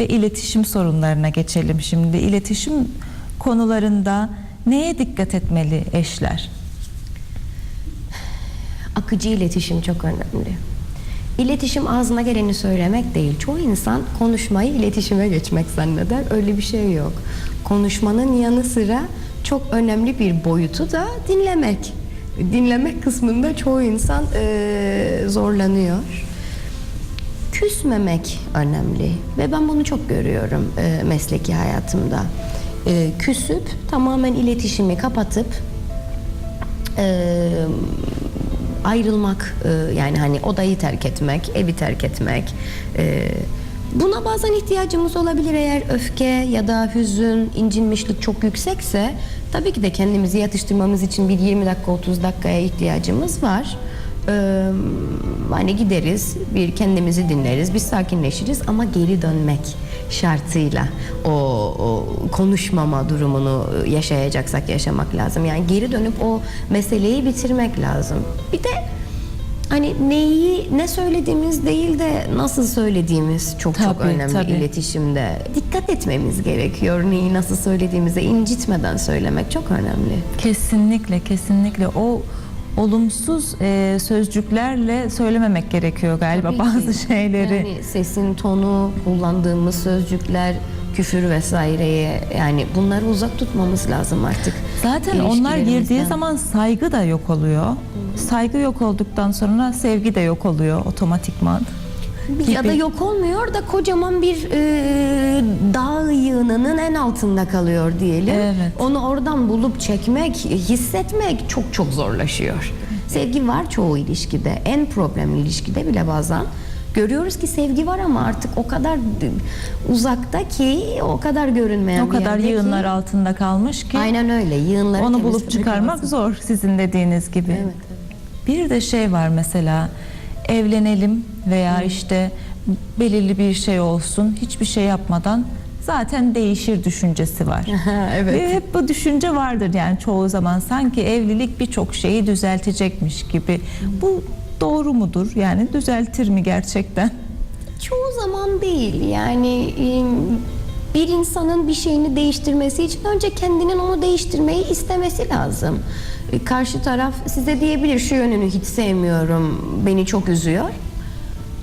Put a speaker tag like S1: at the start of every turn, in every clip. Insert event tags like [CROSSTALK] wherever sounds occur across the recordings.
S1: ve iletişim sorunlarına geçelim şimdi. İletişim konularında neye dikkat etmeli eşler?
S2: Akıcı iletişim çok önemli. İletişim ağzına geleni söylemek değil. Çoğu insan konuşmayı iletişime geçmek zanneder. Öyle bir şey yok. Konuşmanın yanı sıra çok önemli bir boyutu da dinlemek. Dinlemek kısmında çoğu insan eee, zorlanıyor. Küsmemek önemli ve ben bunu çok görüyorum eee, mesleki hayatımda. Eee, küsüp tamamen iletişimi kapatıp eee, ayrılmak e, yani hani odayı terk etmek, evi terk etmek. e, buna bazen ihtiyacımız olabilir eğer öfke ya da hüzün, incinmişlik çok yüksekse tabii ki de kendimizi yatıştırmamız için bir 20 dakika 30 dakikaya ihtiyacımız var. E, hani gideriz, bir kendimizi dinleriz, bir sakinleşiriz ama geri dönmek şartıyla o, o konuşmama durumunu yaşayacaksak yaşamak lazım. Yani geri dönüp o meseleyi bitirmek lazım. Bir de hani neyi ne söylediğimiz değil de nasıl söylediğimiz çok çok
S1: Tabii,
S2: önemli
S1: tabii.
S2: iletişimde. Dikkat etmemiz gerekiyor. Neyi nasıl söylediğimize incitmeden söylemek çok önemli.
S1: Kesinlikle, kesinlikle o olumsuz e, sözcüklerle söylememek gerekiyor galiba
S2: Tabii
S1: bazı
S2: ki.
S1: şeyleri.
S2: Yani sesin tonu, kullandığımız sözcükler, küfür vesaireye yani bunları uzak tutmamız lazım artık.
S1: Zaten onlar girdiği zaman saygı da yok oluyor. Saygı yok olduktan sonra sevgi de yok oluyor otomatikman.
S2: Ya da yok olmuyor da kocaman bir e, dağ yığınının en altında kalıyor diyelim.
S1: Evet.
S2: Onu oradan bulup çekmek, hissetmek çok çok zorlaşıyor. Sevgi var çoğu ilişkide. En problemli ilişkide bile bazen görüyoruz ki sevgi var ama artık o kadar uzakta ki o kadar görünmeyen
S1: O
S2: bir
S1: kadar
S2: yerde ki-
S1: yığınlar altında kalmış ki
S2: Aynen öyle. Yığınları
S1: onu bulup
S2: temizlemek
S1: çıkarmak
S2: lazım.
S1: zor sizin dediğiniz gibi.
S2: Evet,
S1: Bir de şey var mesela evlenelim veya işte belirli bir şey olsun hiçbir şey yapmadan zaten değişir düşüncesi var. [LAUGHS]
S2: evet.
S1: Ve hep bu düşünce vardır yani çoğu zaman sanki evlilik birçok şeyi düzeltecekmiş gibi. Bu doğru mudur? Yani düzeltir mi gerçekten?
S2: Çoğu zaman değil. Yani e, bir insanın bir şeyini değiştirmesi için önce kendinin onu değiştirmeyi istemesi lazım. E, Karşı taraf size diyebilir şu yönünü hiç sevmiyorum, beni çok üzüyor.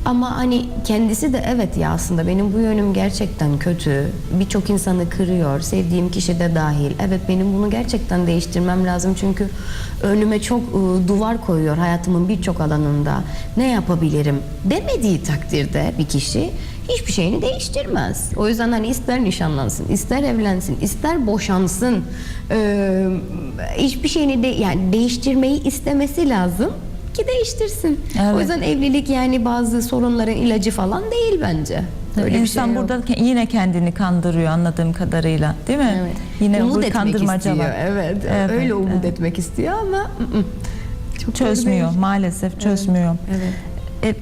S2: Ama hani kendisi de evet ya aslında benim bu yönüm gerçekten kötü. Birçok insanı kırıyor. Sevdiğim kişi de dahil. Evet benim bunu gerçekten değiştirmem lazım. Çünkü önüme çok ıı, duvar koyuyor hayatımın birçok alanında. Ne yapabilirim demediği takdirde bir kişi hiçbir şeyini değiştirmez. O yüzden hani ister nişanlansın, ister evlensin, ister boşansın. Ee, hiçbir şeyini de yani değiştirmeyi istemesi lazım ki değiştirsin.
S1: Evet.
S2: O yüzden evlilik yani bazı sorunların ilacı falan değil bence. Öyle bir
S1: İnsan
S2: şey yok.
S1: burada ke- yine kendini kandırıyor anladığım kadarıyla değil mi?
S2: Evet.
S1: Yine
S2: umut etmek
S1: kandırmaca
S2: istiyor.
S1: var.
S2: Evet,
S1: Evet,
S2: öyle umut
S1: evet.
S2: etmek istiyor ama çok
S1: Çözmüyor maalesef çözmüyor.
S2: Evet.
S1: E,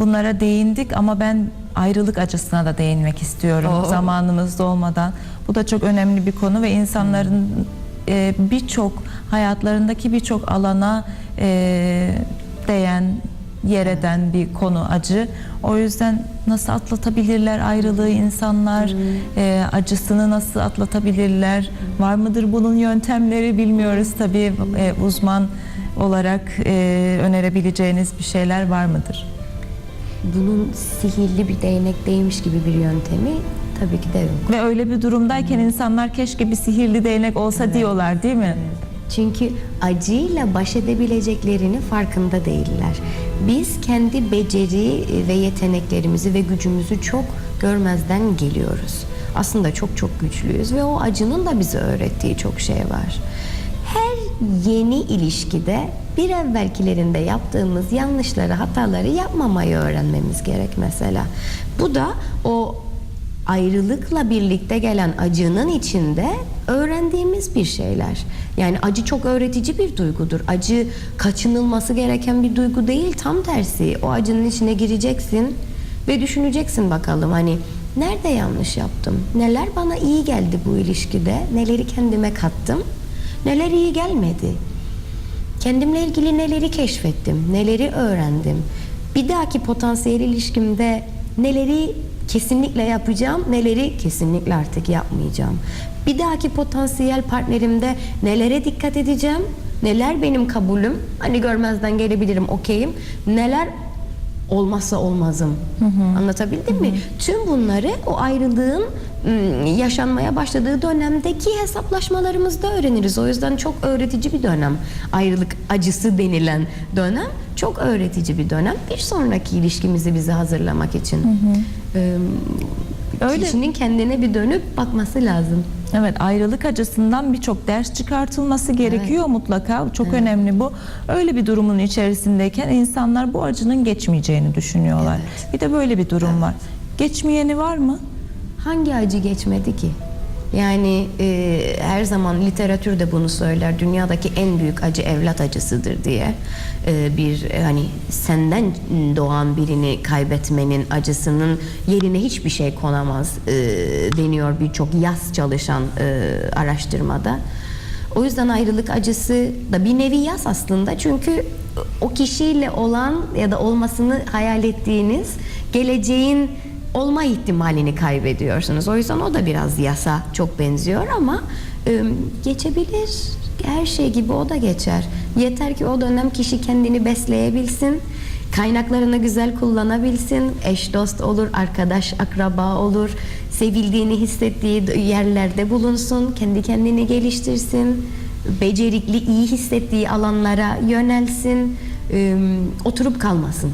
S1: bunlara değindik ama ben ayrılık acısına da değinmek istiyorum
S2: Oo.
S1: zamanımız dolmadan. Bu da çok önemli bir konu ve insanların e, birçok hayatlarındaki birçok alana e, değen yer eden bir konu acı. O yüzden nasıl atlatabilirler ayrılığı insanlar, e, acısını nasıl atlatabilirler? Var mıdır bunun yöntemleri bilmiyoruz tabii e, uzman olarak e, önerebileceğiniz bir şeyler var mıdır?
S2: Bunun sihirli bir değnek değmiş gibi bir yöntemi tabii ki de yok.
S1: Ve öyle bir durumdayken insanlar keşke bir sihirli değnek olsa diyorlar değil mi?
S2: Çünkü acıyla baş edebileceklerini farkında değiller. Biz kendi beceri ve yeteneklerimizi ve gücümüzü çok görmezden geliyoruz. Aslında çok çok güçlüyüz ve o acının da bize öğrettiği çok şey var. Yeni ilişkide bir evvelkilerinde yaptığımız yanlışları, hataları yapmamayı öğrenmemiz gerek mesela. Bu da o ayrılıkla birlikte gelen acının içinde öğrendiğimiz bir şeyler. Yani acı çok öğretici bir duygudur. Acı kaçınılması gereken bir duygu değil, tam tersi. O acının içine gireceksin ve düşüneceksin bakalım hani nerede yanlış yaptım? Neler bana iyi geldi bu ilişkide? Neleri kendime kattım? Neler iyi gelmedi? Kendimle ilgili neleri keşfettim, neleri öğrendim? Bir dahaki potansiyel ilişkimde neleri kesinlikle yapacağım, neleri kesinlikle artık yapmayacağım. Bir dahaki potansiyel partnerimde nelere dikkat edeceğim, neler benim kabulüm, hani görmezden gelebilirim, okeyim, neler olmazsa olmazım. Anlatabildim mi? Tüm bunları o ayrılığın yaşanmaya başladığı dönemdeki hesaplaşmalarımızda öğreniriz. O yüzden çok öğretici bir dönem. Ayrılık acısı denilen dönem çok öğretici bir dönem. Bir sonraki ilişkimizi bize hazırlamak için. Üm,
S1: Öyle.
S2: Kişinin kendine bir dönüp bakması lazım.
S1: Evet ayrılık acısından birçok ders çıkartılması gerekiyor mutlaka. Çok önemli bu. Öyle bir durumun içerisindeyken insanlar bu acının geçmeyeceğini düşünüyorlar. Bir de böyle bir durum var. Geçmeyeni var mı?
S2: Hangi acı geçmedi ki? Yani e, her zaman literatür de bunu söyler. Dünyadaki en büyük acı evlat acısıdır diye. E, bir e, hani senden doğan birini kaybetmenin acısının yerine hiçbir şey konamaz e, deniyor birçok yaz çalışan e, araştırmada. O yüzden ayrılık acısı da bir nevi yaz aslında. Çünkü o kişiyle olan ya da olmasını hayal ettiğiniz geleceğin olma ihtimalini kaybediyorsunuz. O yüzden o da biraz yasa çok benziyor ama e, geçebilir. Her şey gibi o da geçer. Yeter ki o dönem kişi kendini besleyebilsin. Kaynaklarını güzel kullanabilsin. Eş dost olur, arkadaş, akraba olur. Sevildiğini hissettiği yerlerde bulunsun. Kendi kendini geliştirsin. Becerikli, iyi hissettiği alanlara yönelsin. E, oturup kalmasın.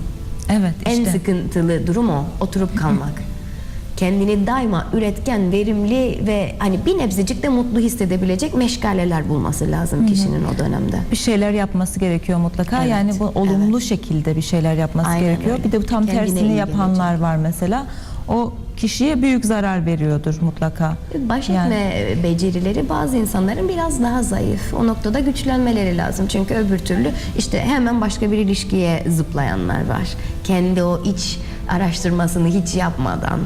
S1: Evet
S2: En
S1: işte.
S2: sıkıntılı durum o. Oturup kalmak. [LAUGHS] Kendini daima üretken, verimli ve hani bir nebzecik de mutlu hissedebilecek meşgaleler bulması lazım kişinin o dönemde.
S1: bir şeyler yapması gerekiyor mutlaka.
S2: Evet,
S1: yani bu olumlu şekilde bir şeyler yapması
S2: Aynen
S1: gerekiyor.
S2: öyle.
S1: Bir de bu tam
S2: Kendine
S1: tersini
S2: iyi
S1: yapanlar var mesela. O kişiye büyük zarar veriyordur mutlaka.
S2: Baş
S1: Yani-
S2: etme becerileri bazı insanların biraz daha zayıf. O noktada güçlenmeleri lazım. Çünkü öbür türlü işte hemen başka bir ilişkiye zıplayanlar var. Kendi o iç araştırmasını hiç yapmadan.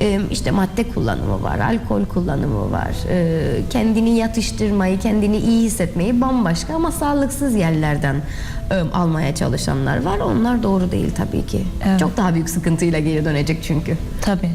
S2: Ee, işte madde kullanımı var, alkol kullanımı var. Ee, kendini yatıştırmayı, kendini iyi hissetmeyi bambaşka ama sağlıksız yerlerden e, almaya çalışanlar var. Onlar doğru değil tabii ki.
S1: Evet.
S2: Çok daha büyük sıkıntıyla geri dönecek çünkü.
S1: Tabii.